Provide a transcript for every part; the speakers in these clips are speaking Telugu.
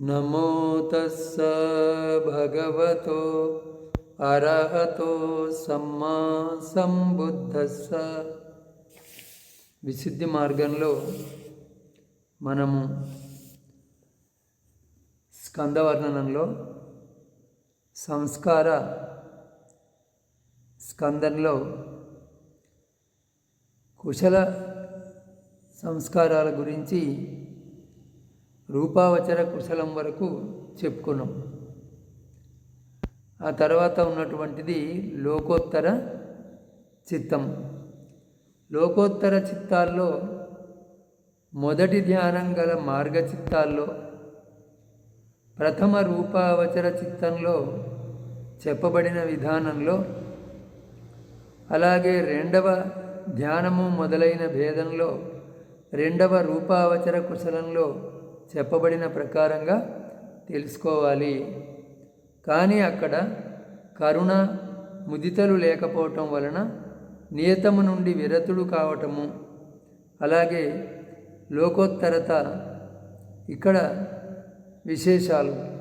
నమో తస్స భగవతో అర్హతో సమ్మా సంబుద్ధస్స. విశుద్ధి మార్గంలో మనము స్కందవర్ణనంలో సంస్కార స్కందంలో కుశల సంస్కారాల గురించి రూపావచర కుశలం వరకు చెప్పుకున్నాం. ఆ తర్వాత ఉన్నటువంటిది లోకోత్తర చిత్తం. లోకోత్తర చిత్తాల్లో మొదటి ధ్యానం గల మార్గ చిత్తాల్లో ప్రథమ రూపావచర చిత్తంలో చెప్పబడిన విధానంలో అలాగే రెండవ ధ్యానము మొదలైన భేదంలో రెండవ రూపావచర కుశలంలో చెప్పబడిన ప్రకారంగా తెలుసుకోవాలి. కానీ అక్కడ కరుణ ముదితలు లేకపోవటం వలన నియతము నుండి విరతుడు కావటము. అలాగే లోకోత్తరత ఇక్కడ విశేషాలు.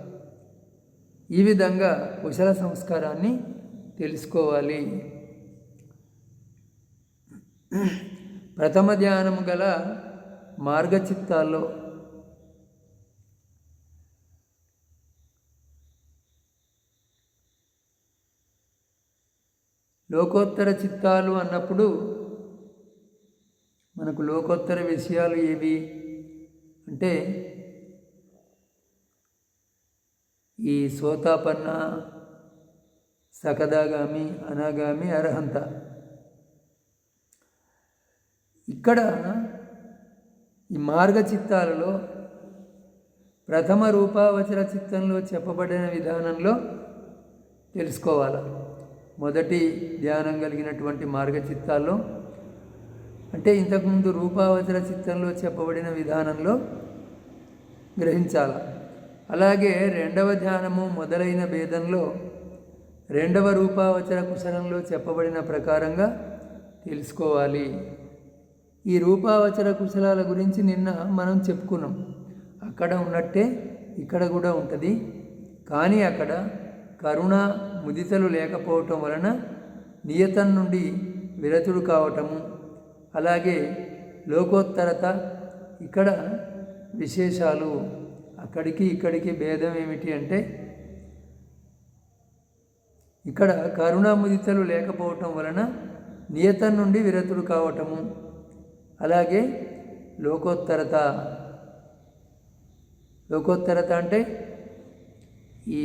ఈ విధంగా కుశల సంస్కారాన్ని తెలుసుకోవాలి. ప్రథమ ధ్యానము గల మార్గచిత్తాల్లో లోకోత్తర చిత్తాలు అన్నప్పుడు మనకు లోకోత్తర విషయాలు ఏవి? అంటే ఈ సోతాపన్న సకదాగామి అనాగామి అర్హంత. ఇక్కడ ఈ మార్గ చిత్తాలలో ప్రథమ రూపావచర చిత్తంలో చెప్పబడిన విధానంలో తెలుసుకోవాలి. మొదటి ధ్యానం కలిగినటువంటి మార్గ చిత్తాల్లో అంటే ఇంతకుముందు రూపావచర చిత్తంలో చెప్పబడిన విధానంలో గ్రహించాల? అలాగే రెండవ ధ్యానము మొదలైన భేదంలో రెండవ రూపావచర కుశలంలో చెప్పబడిన ప్రకారంగా తెలుసుకోవాలి. ఈ రూపావచర కుశలాల గురించి నిన్న మనం చెప్పుకున్నాం. అక్కడ ఉన్నట్టే ఇక్కడ కూడా ఉంటుంది. కానీ అక్కడ కరుణ ముదితలు లేకపోవటం వలన నియతం నుండి విరతుడు కావటము. అలాగే లోకోత్తరత ఇక్కడ విశేషాలు. అక్కడికి ఇక్కడికి భేదం ఏమిటి అంటే ఇక్కడ కరుణాముదితలు లేకపోవటం వలన నియతం నుండి విరతుడు కావటము. అలాగే లోకోత్తరత. లోకోత్తరత అంటే ఈ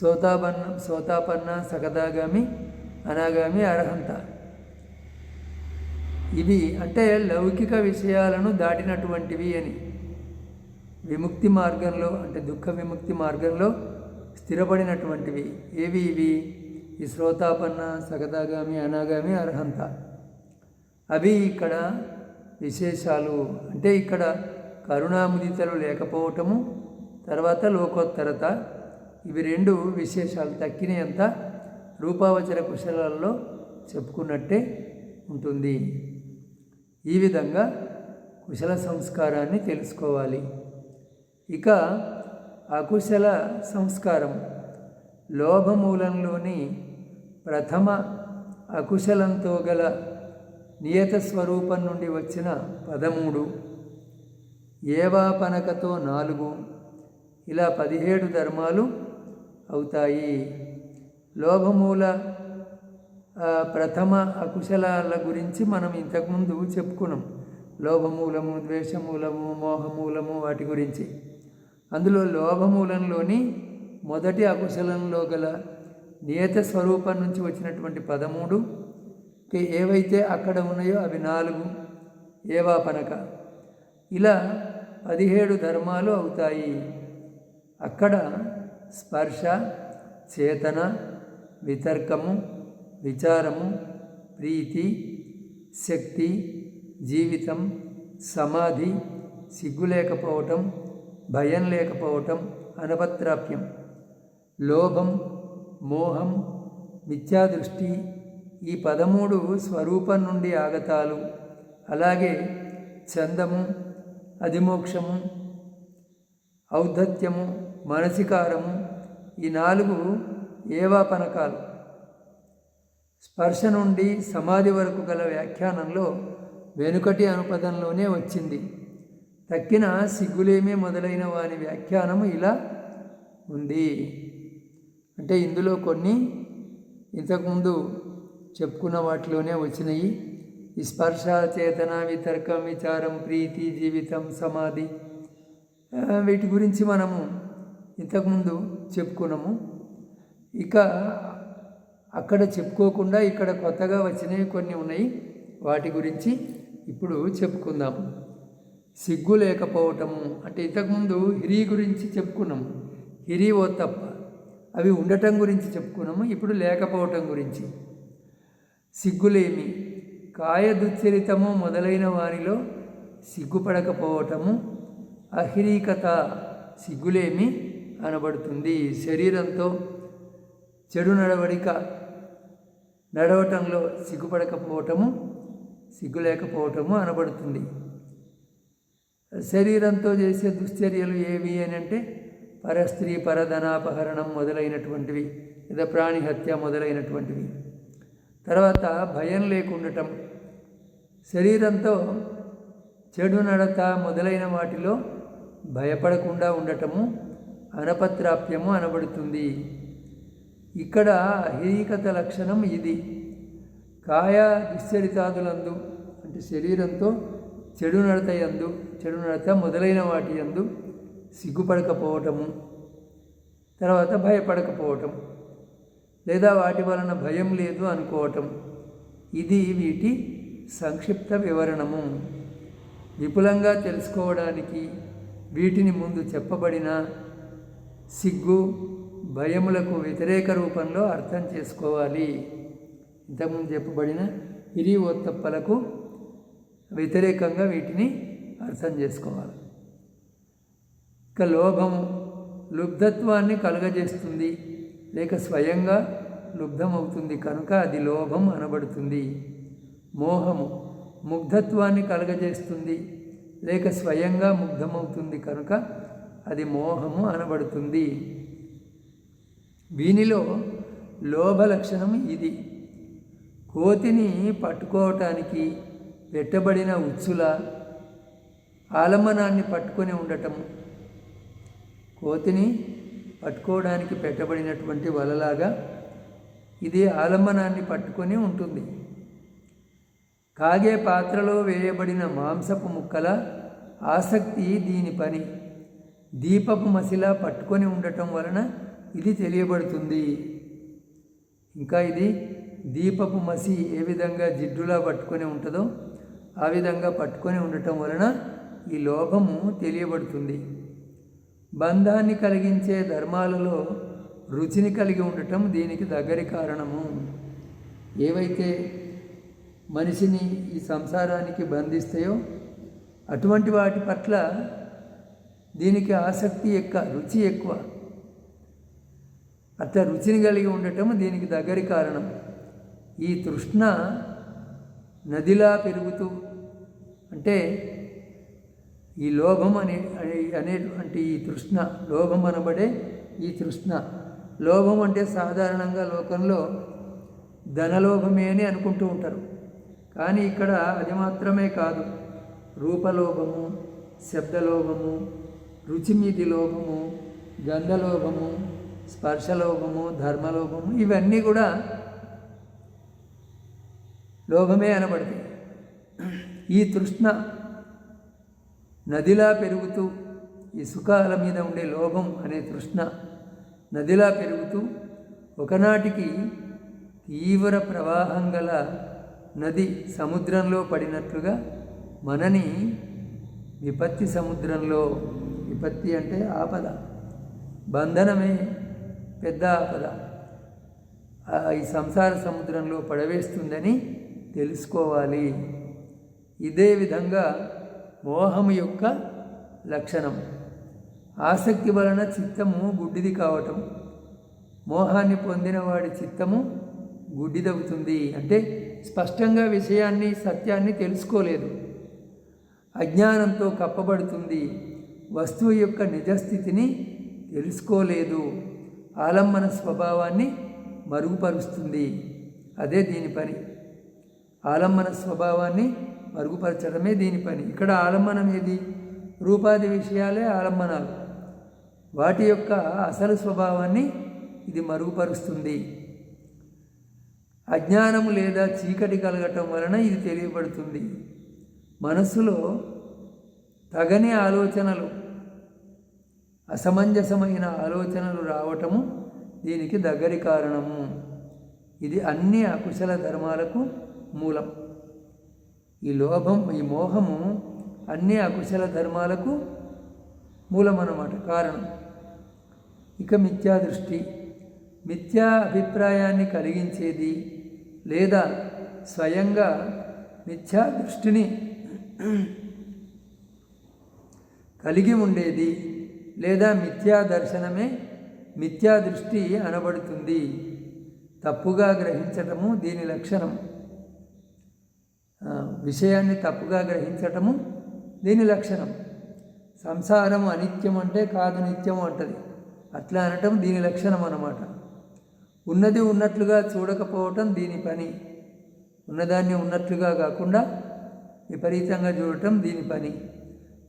సోతాపన్న సోతాపన్న సగదాగామి అనాగామి అర్హంత. ఇవి అంటే లౌకిక విషయాలను దాటినటువంటివి అని. విముక్తి మార్గంలో అంటే దుఃఖ విముక్తి మార్గంలో స్థిరపడినటువంటివి. ఏవి ఇవి? ఈ శ్రోతాపన్న సగదాగామి అనాగామి అర్హంత. అవి ఇక్కడ విశేషాలు. అంటే ఇక్కడ కరుణాముదితలు లేకపోవటము తర్వాత లోకోత్తరత ఇవి రెండు విశేషాలు. తక్కినంత రూపావచర కుశలాల్లో చెప్పుకున్నట్టే ఉంటుంది. ఈ విధంగా కుశల సంస్కారాన్ని తెలుసుకోవాలి. ఇక అకుశల సంస్కారం. లోభమూలంలోని ప్రథమ అకుశలంతో గల నియత స్వరూపం నుండి వచ్చిన పదమూడు ఏవాపనకతో నాలుగు ఇలా పదిహేడు ధర్మాలు అవుతాయి. లోభమూల ప్రథమ అకుశలాల గురించి మనం ఇంతకుముందు చెప్పుకున్నాం. లోభమూలము ద్వేషమూలము మోహమూలము వాటి గురించి. అందులో లోభమూలంలోని మొదటి అకుశలంలో గల నియత స్వరూపం నుంచి వచ్చినటువంటి పదమూడు ఏవైతే అక్కడ ఉన్నాయో అవి నాలుగు ఏవాపనక ఇలా పదిహేడు ధర్మాలు అవుతాయి. అక్కడ స్పర్శ చేతన వితర్కము విచారము ప్రీతి శక్తి జీవితం సమాధి సిగ్గు లేకపోవటం భయం లేకపోవటం అనపత్రాప్యం లోభం మోహం మిథ్యాదృష్టి ఈ పదమూడు స్వరూపం నుండి ఆగతాలు. అలాగే చందము అధిమోక్షము ఔద్ధత్యము మనసికారము. ఈ నాలుగు ఏవాపనకాలు స్పర్శ నుండి సమాధి వరకు గల వ్యాఖ్యానంలో వెనుకటి అనుపదంలోనే వచ్చింది. తక్కిన సిగ్గులేమే మొదలైన వాని వ్యాఖ్యానము ఇలా ఉంది. అంటే ఇందులో కొన్ని ఇంతకుముందు చెప్పుకున్న వాటిలోనే వచ్చినాయి. ఈ స్పర్శ చేతన వితర్కం విచారం ప్రీతి జీవితం సమాధి వీటి గురించి మనము ఇంతకుముందు చెప్పుకున్నాము. ఇక అక్కడ చెప్పుకోకుండా ఇక్కడ కొత్తగా వచ్చినవి కొన్ని ఉన్నాయి. వాటి గురించి ఇప్పుడు చెప్పుకుందాం. సిగ్గు లేకపోవటము అంటే ఇంతకుముందు హిరి గురించి చెప్పుకున్నాము. హిరి ఓ తప్ప. అవి ఉండటం గురించి చెప్పుకున్నాము. ఇప్పుడు లేకపోవటం గురించి. సిగ్గులేమి. కాయదుచ్చరితము మొదలైన వారిలో సిగ్గుపడకపోవటము. అహిరీకత. సిగ్గులేమి. అనబడుతుంది శరీరంతో చెడు నడవడిక నడవటంలో సిగ్గుపడకపోవటము సిగ్గు లేకపోవటము అనబడుతుంది. శరీరంతో చేసే దుశ్చర్యలు ఏవి అని అంటే పరస్త్రీ పరధనాపహరణం మొదలైనటువంటివి లేదా ప్రాణి హత్య మొదలైనటువంటివి. తర్వాత భయం లేకుండటం. శరీరంతో చెడు నడత మొదలైన వాటిలో భయపడకుండా ఉండటము అనపత్రాప్యము అనబడుతుంది. ఇక్కడ అహిరీకత లక్షణం ఇది. కాయ దుశ్చరితాదులందు అంటే శరీరంతో చెడు నడత యందు చెడు నడత మొదలైన వాటి యందు సిగ్గుపడకపోవటము తర్వాత భయపడకపోవటం లేదా వాటి వలన భయం లేదు అనుకోవటం ఇది వీటి సంక్షిప్త వివరణము. విపులంగా తెలుసుకోవడానికి వీటిని ముందు చెప్పబడిన సిగ్గు భయములకు వ్యతిరేక రూపంలో అర్థం చేసుకోవాలి. ఇంతకుముందు చెప్పబడిన ఇరి ఒత్తప్పలకు వ్యతిరేకంగా వీటిని అర్థం చేసుకోవాలి. ఇక లోభము లుబ్ధత్వాన్ని కలుగజేస్తుంది. లేక స్వయంగా లుబ్ధమవుతుంది కనుక అది లోభం అనబడుతుంది. మోహము ముగ్ధత్వాన్ని కలుగజేస్తుంది. లేక స్వయంగా ముగ్ధమవుతుంది కనుక అది మోహము అనబడుతుంది. వీనిలో లోభ లక్షణం ఇది. కోతిని పట్టుకోవటానికి పెట్టబడిన ఉచ్చుల ఆలంబనాన్ని పట్టుకొని ఉండటం. కోతిని పట్టుకోవడానికి పెట్టబడినటువంటి వలలాగా ఇది ఆలంబనాన్ని పట్టుకొని ఉంటుంది. కాగే పాత్రలో వేయబడిన మాంసపు ముక్కల ఆసక్తి దీని పని. దీపపు మసిలా పట్టుకొని ఉండటం వలన ఇది తెలియబడుతుంది. ఇంకా ఇది దీపపు మసి ఏ విధంగా జిడ్డులా పట్టుకొని ఉంటుందో ఆ విధంగా పట్టుకొని ఉండటం వలన ఈ లోభము తెలియబడుతుంది. బంధాన్ని కలిగించే ధర్మాలలో రుచిని కలిగి ఉండటం దీనికి దగ్గరి కారణము. ఏవైతే మనిషిని ఈ సంసారానికి బంధిస్తాయో అటువంటి వాటి పట్ల దీనికి ఆసక్తి ఎక్కువ రుచి ఎక్కువ. అట్లా రుచిని కలిగి ఉండటం దీనికి దగ్గరి కారణం. ఈ తృష్ణ నదిలా పెరుగుతూ అంటే ఈ లోభం అనే అనే- అనేటువంటి ఈ తృష్ణ లోభం అనబడే ఈ తృష్ణ. లోభం అంటే సాధారణంగా లోకంలో ధనలోభమే అని అనుకుంటూ ఉంటారు. కానీ ఇక్కడ అది మాత్రమే కాదు. రూపలోభము శబ్దలోభము రుచిమీటి లోభము గంధలోభము స్పర్శలోభము ధర్మలోభము ఇవన్నీ కూడా లోభమే అనబడతాయి. ఈ తృష్ణ నదిలా పెరుగుతూ ఈ సుఖాల మీద ఉండే లోభం అనే తృష్ణ నదిలా పెరుగుతూ ఒకనాటికి తీవ్ర ప్రవాహం గల నది సముద్రంలో పడినట్లుగా మనని విపత్తి సముద్రంలో విపత్తి అంటే ఆపద. బంధనమే పెద్ద ఆపద. ఈ సంసార సముద్రంలో పడవేస్తుందని తెలుసుకోవాలి. ఇదే విధంగా మోహము యొక్క లక్షణం. ఆసక్తి వలన చిత్తము గుడ్డిది కావటం. మోహాన్ని పొందిన వాడి చిత్తము గుడ్డిదవుతుంది. అంటే స్పష్టంగా విషయాన్ని సత్యాన్ని తెలుసుకోలేదు. అజ్ఞానంతో కప్పబడుతుంది. వస్తువు యొక్క నిజస్థితిని తెలుసుకోలేదు. ఆలంబన స్వభావాన్ని మరుగుపరుస్తుంది. అదే దీని పని. ఆలంబన స్వభావాన్ని మరుగుపరచడమే దీని పని. ఇక్కడ ఆలంబనం ఏది? రూపాది విషయాలే ఆలంబనాలు. వాటి యొక్క అసలు స్వభావాన్ని ఇది మరుగుపరుస్తుంది. అజ్ఞానము లేదా చీకటి కలగటం వలన ఇది తెలియబడుతుంది. మనస్సులో తగని ఆలోచనలు అసమంజసమైన ఆలోచనలు రావటము దీనికి దగ్గరి కారణము. ఇది అన్ని అకుశల ధర్మాలకు మూలం. ఈ లోభం ఈ మోహము అన్ని అకుశల ధర్మాలకు మూలం అన్నమాట కారణం. ఇక మిథ్యా దృష్టి. మిథ్యా అభిప్రాయాన్ని కలిగించేది లేదా స్వయంగా మిథ్యా దృష్టిని కలిగి ఉండేది లేదా మిథ్యా దర్శనమే మిథ్యా దృష్టి అనబడుతుంది. తప్పుగా గ్రహించటము దీని లక్షణం. విషయాన్ని తప్పుగా గ్రహించటము దీని లక్షణం. సంసారం అనిత్యం అంటే కాదు నిత్యం అంటది. అట్లా అనటం దీని లక్షణం అన్నమాట. ఉన్నది ఉన్నట్లుగా చూడకపోవటం దీని పని. ఉన్నదాన్ని ఉన్నట్లుగా కాకుండా విపరీతంగా చూడటం దీని పని.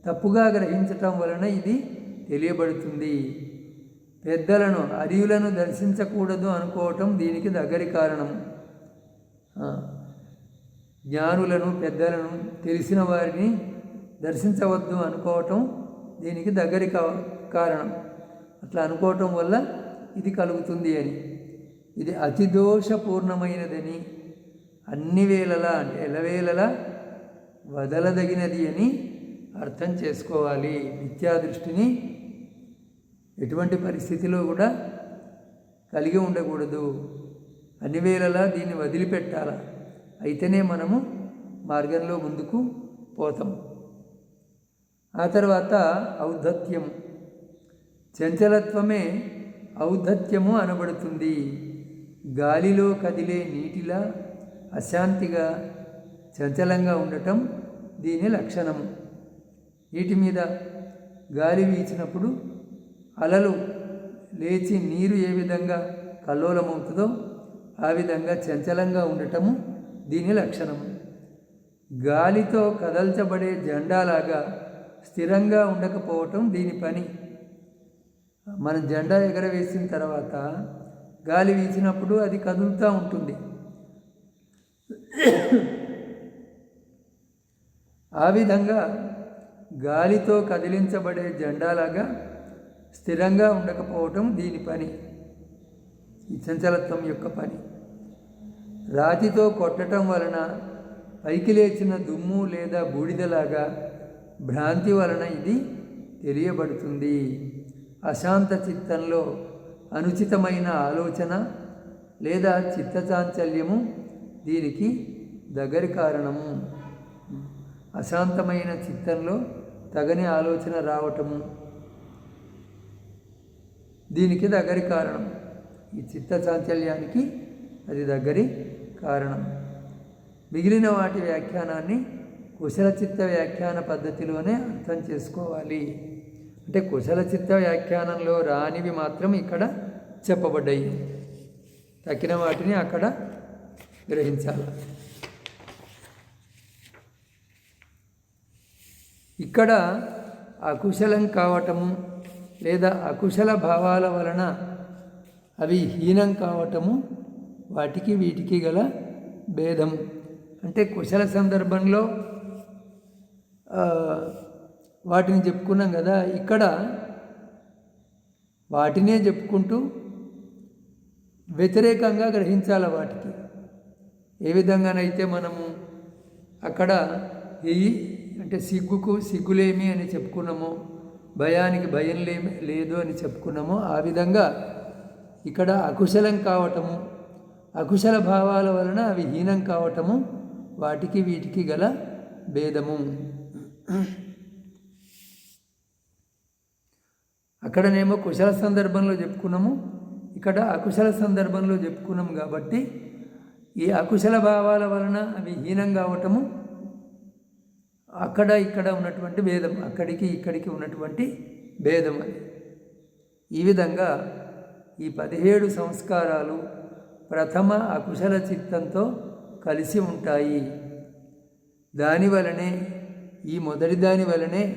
తప్పుగా గ్రహించటం వలన ఇది తెలియబడుతుంది. పెద్దలను అరియులను దర్శించకూడదు అనుకోవటం దీనికి దగ్గరి కారణం. జ్ఞానులను పెద్దలను తెలిసిన వారిని దర్శించవద్దు అనుకోవటం దీనికి దగ్గరి కారణం. అట్లా అనుకోవటం వల్ల ఇది కలుగుతుంది అని. ఇది అతి దోషపూర్ణమైనదని అన్ని వేళలా అంటే ఎలవేళలా వదలదగినది అని అర్థం చేసుకోవాలి. మిథ్యా దృష్టిని ఎటువంటి పరిస్థితిలో కూడా కలిగి ఉండకూడదు. అన్ని వేళలా దీన్ని వదిలిపెట్టాల? అయితేనే మనము మార్గంలో ముందుకు పోతాం. ఆ తర్వాత ఔద్ధత్యం. చంచలత్వమే ఔద్ధత్యము అనబడుతుంది. గాలిలో కదిలే నీటిలా అశాంతిగా చంచలంగా ఉండటం దీని లక్షణము నీటి మీద గాలి వీచినప్పుడు అలలు లేచి నీరు ఏ విధంగా కల్లోలమవుతుందో ఆ విధంగా చంచలంగా ఉండటము దీని లక్షణము. గాలితో కదల్చబడే జెండాలాగా స్థిరంగా ఉండకపోవటం దీని పని. మన జెండా ఎగరవేసిన తర్వాత గాలి వీచినప్పుడు అది కదులుతూ ఉంటుంది. ఆ విధంగా గాలితో కదిలించబడే జెండాలాగా స్థిరంగా ఉండకపోవటం దీని పని. ఈ చంచలత్వం యొక్క పని. రాతితో కొట్టడం వలన పైకి లేచిన దుమ్ము లేదా బూడిదలాగా భ్రాంతి వలన ఇది తెలియబడుతుంది. అశాంత చిత్తంలో అనుచితమైన ఆలోచన లేదా చిత్తచాంచల్యము దీనికి దగ్గరి కారణము. అశాంతమైన చిత్తంలో తగని ఆలోచన రావటము దీనికి దగ్గరి కారణం. ఈ చిత్త చాంచల్యానికి అది దగ్గరి కారణం. మిగిలిన వాటి వ్యాఖ్యానాన్ని కుశల చిత్త వ్యాఖ్యాన పద్ధతిలోనే అర్థం చేసుకోవాలి. అంటే కుశల చిత్త వ్యాఖ్యానంలో రానివి మాత్రం ఇక్కడ చెప్పబడ్డాయి. తక్కిన వాటిని అక్కడ గ్రహించాలి. ఇక్కడ అకుశలం కావటము లేదా అకుశల భావాల వలన అవి హీనం కావటము వాటికి వీటికి గల భేదం. అంటే కుశల సందర్భంలో వాటిని చెప్పుకున్నాం కదా ఇక్కడ వాటినే చెప్పుకుంటూ వ్యతిరేకంగా గ్రహించాలి వాటికి. ఏ విధంగానైతే మనము అక్కడ ఈ అంటే సిగ్గుకు సిగ్గులేమి అని చెప్పుకున్నామో భయానికి భయం లేమి లేదు అని చెప్పుకున్నామో ఆ విధంగా ఇక్కడ అకుశలం కావటము అకుశల భావాల వలన అవి హీనం కావటము వాటికి వీటికి గల భేదము. అక్కడనేమో కుశల సందర్భంలో చెప్పుకున్నాము ఇక్కడ అకుశల సందర్భంలో చెప్పుకున్నాము కాబట్టి ఈ అకుశల భావాల వలన అవి హీనం కావటము అక్కడ ఇక్కడ ఉన్నటువంటి భేదం అక్కడికి ఇక్కడికి ఉన్నటువంటి భేదం అది. ఈ విధంగా ఈ పదిహేడు సంస్కారాలు ప్రథమ అకుశల చిత్తంతో కలిసి ఉంటాయి. దాని వలనే ఈ మొదటి దాని వలనే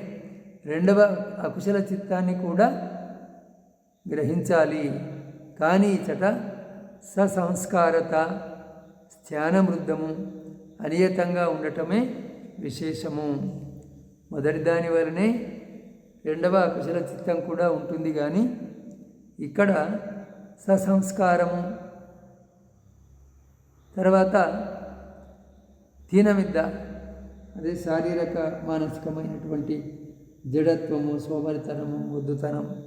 రెండవ అకుశల చిత్తాన్ని కూడా గ్రహించాలి. కానీ ఇచట ససంస్కారత స్థానమృద్ధము అనియతంగా ఉండటమే విశేషము. మొదటి దాని వలనే రెండవ అకుశల చిత్తం కూడా ఉంటుంది కానీ ఇక్కడ ససంస్కారము. తర్వాత తీనమిద్ద అదే శారీరక మానసికమైనటువంటి జడత్వము సోమరితనము ముద్దుతనం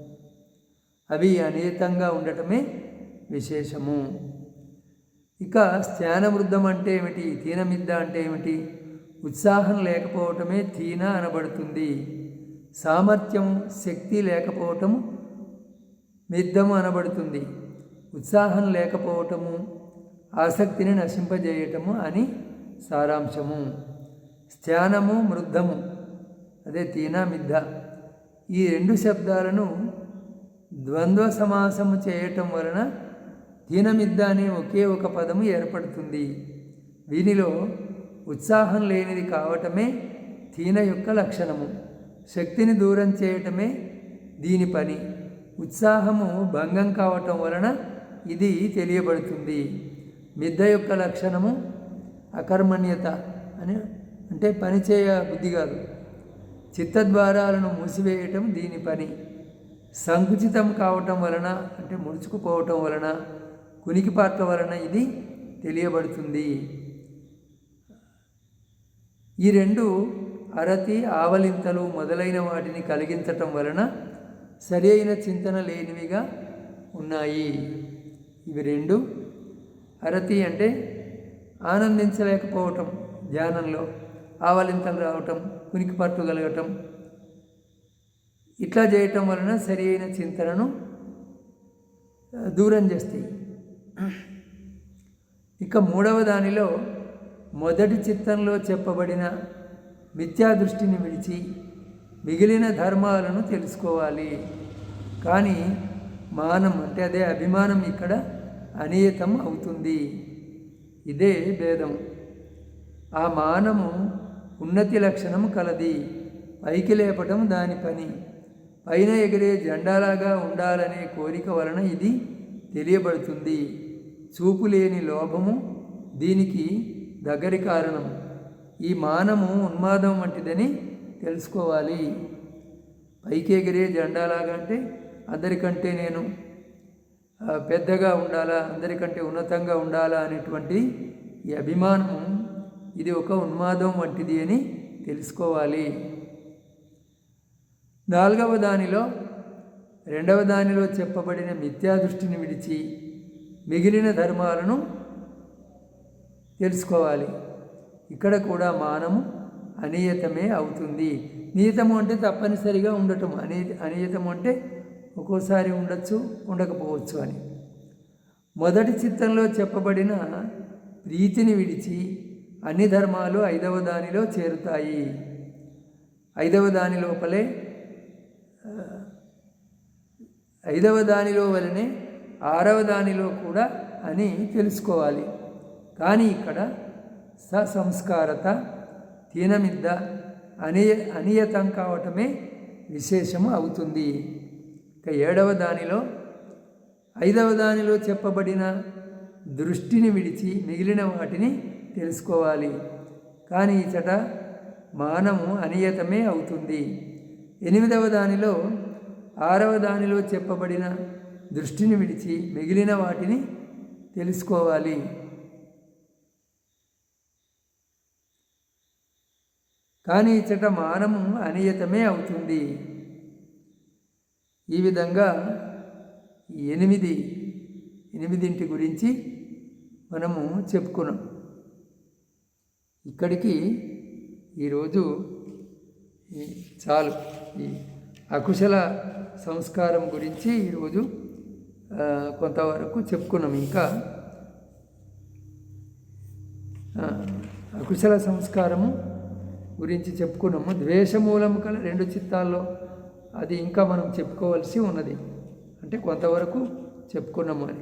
అవి అనేతంగా ఉండటమే విశేషము. ఇక స్థానవృద్ధం అంటే ఏమిటి? తీనమిద్ద అంటే ఏమిటి? ఉత్సాహం లేకపోవటమే తీన అనబడుతుంది. సామర్థ్యం శక్తి లేకపోవటం మిద్దము అనబడుతుంది. ఉత్సాహం లేకపోవటము ఆసక్తిని నశింపజేయటము అని సారాంశము. స్థానము మృద్ధము అదే తీనా మిద్ద ఈ రెండు శబ్దాలను ద్వంద్వ సమాసము చేయటం వలన తీనమిద్ద అనే ఒకే ఒక పదము ఏర్పడుతుంది. వీనిలో ఉత్సాహం లేనిది కావటమే తీన యొక్క లక్షణము. శక్తిని దూరం చేయటమే దీని పని. ఉత్సాహము భంగం కావటం వలన ఇది తెలియబడుతుంది. మిద్ద యొక్క లక్షణము అకర్మణ్యత అని అంటే పనిచేయ బుద్ధి కాదు. చిత్తద్వారాలను మూసివేయటం దీని పని. సంకుచితం కావటం వలన అంటే ముడుచుకుపోవటం వలన కునికిపాట్ల వలన ఇది తెలియబడుతుంది. ఈ రెండు అరతి ఆవలింతలు మొదలైన వాటిని కలిగించటం వలన సరి అయిన చింతన లేనివిగా ఉన్నాయి. ఇవి రెండు. అరతి అంటే ఆనందించలేకపోవటం ధ్యానంలో ఆవలింతలు రావటం కునికి పట్టుగలగటం ఇట్లా చేయటం వలన సరి అయిన చింతనను దూరం చేస్తాయి. ఇక మూడవ దానిలో మొదటి చిత్తంలో చెప్పబడిన మిథ్యా దృష్టిని విడిచి మిగిలిన ధర్మాలను తెలుసుకోవాలి. కానీ మానం అంటే అదే అభిమానం ఇక్కడ అనియతం అవుతుంది. ఇదే భేదం. ఆ మానము ఉన్నతి లక్షణం కలది. పైకి లేపటం దాని పని. పైన ఎగిరే జెండాలాగా ఉండాలనే కోరిక వలన ఇది తెలియబడుతుంది. చూపు లేని లోభము దీనికి దగ్గరి కారణం. ఈ మానము ఉన్మాదం వంటిదని తెలుసుకోవాలి. పైకెగిరే జెండాలాగా అంటే అందరికంటే నేను పెద్దగా ఉండాలా అందరికంటే ఉన్నతంగా ఉండాలా అనేటువంటి ఈ అభిమానం ఇది ఒక ఉన్మాదం వంటిది అని తెలుసుకోవాలి. నాలుగవ దానిలో రెండవ దానిలో చెప్పబడిన మిథ్యా దృష్టిని విడిచి మిగిలిన ధర్మాలను తెలుసుకోవాలి. ఇక్కడ కూడా మానము అనియతమే అవుతుంది. నియతము అంటే తప్పనిసరిగా ఉండటం అనియ అనియతము అంటే ఒక్కోసారి ఉండొచ్చు ఉండకపోవచ్చు అని. మొదటి చిత్తంలో చెప్పబడిన ప్రీతిని విడిచి అన్ని ధర్మాలు ఐదవ దానిలో చేరుతాయి. ఐదవ దాని లోపలే ఐదవ దానిలో వలనే ఆరవ దానిలో కూడా అని తెలుసుకోవాలి. కానీ ఇక్కడ ససంస్కారత తీనమిద్ద అనియ అనియతం కావటమే విశేషము అవుతుంది. ఇక ఏడవ దానిలో ఐదవ దానిలో చెప్పబడిన దృష్టిని విడిచి మిగిలిన వాటిని తెలుసుకోవాలి. కానీ ఇచట మానము అనియతమే అవుతుంది. ఎనిమిదవ దానిలో ఆరవ దానిలో చెప్పబడిన దృష్టిని విడిచి మిగిలిన వాటిని తెలుసుకోవాలి. కానీ ఇచ్చట మానము అనియతమే అవుతుంది. ఈ విధంగా ఎనిమిది ఎనిమిదింటి గురించి మనము చెప్పుకున్నాం. ఇక్కడికి ఈరోజు చాలు. ఈ అకుశల సంస్కారం గురించి ఈరోజు కొంతవరకు చెప్పుకున్నాం. ఇంకా అకుశల సంస్కారము గురించి చెప్పుకున్నాము. ద్వేషమూలం కల రెండు చిత్తాల్లో అది ఇంకా మనం చెప్పుకోవాల్సి ఉన్నది. అంటే కొంతవరకు చెప్పుకున్నాము అని